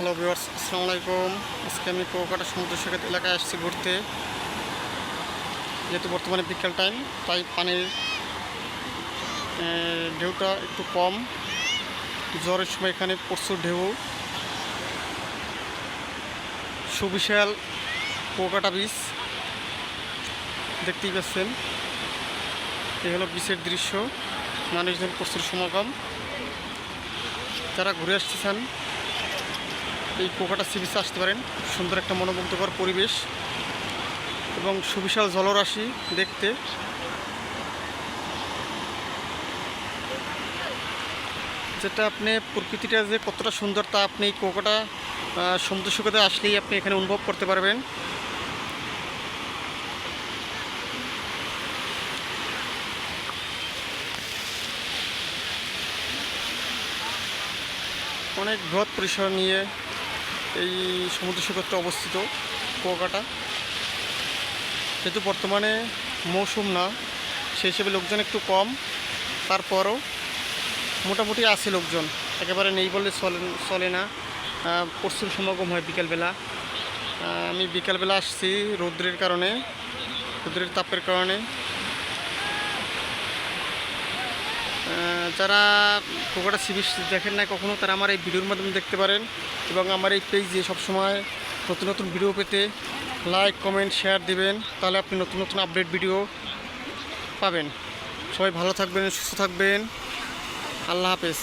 Hello viewers, আসসালামু আলাইকুম। আজকে আমি কুয়াকাটা সমুদ্র সৈকত এলাকায় আসছি ঘুরতে। যেহেতু বর্তমানে বিকেল টাইম, তাই পানির ঢেউটা একটু কম। জ্বরের সময় এখানে প্রচুর ঢেউ। সুবিশাল কুয়াকাটা বিচ দেখতেই পাচ্ছেন। এই হলো বিচের দৃশ্য। মানুষজন প্রচুর সমাগম। যারা ঘুরে আসতে চান এই পোকাটা সি আসতে পারেন। সুন্দর একটা মনোমুগ্ধকর পরিবেশ এবং সুবিশাল জলরাশি দেখতে। যেটা আপনি প্রকৃতিটা যে কতটা সুন্দর তা আপনি এই কোকাটা সমুদ্র সৈকতে আসলেই আপনি এখানে অনুভব করতে পারবেন। অনেক বৃহৎ পরিসর নিয়ে এই সমুদ্র সৈকতটা অবস্থিত কুয়াকাটা। যেহেতু বর্তমানে মৌসুম না সেই হিসেবে লোকজন একটু কম। তারপরও মোটামুটি আছে লোকজন। একেবারে নেই বললে চলে চলে না। প্রচুর সমাগম হয় বিকেলবেলা। আমি বিকেলবেলা আসছি রৌদ্রের কারণে, রৌদ্রের তাপের কারণে। যারা খুব একটা বিচ দেখেন না কখনও তারা আমার এই ভিডিওর মাধ্যমে দেখতে পারেন এবং আমার এই পেজে সবসময় নতুন নতুন ভিডিও পেতে লাইক কমেন্ট শেয়ার দিবেন। তাহলে আপনি নতুন নতুন আপডেট ভিডিও পাবেন। সবাই ভালো থাকবেন, সুস্থ থাকবেন। আল্লাহ হাফেজ।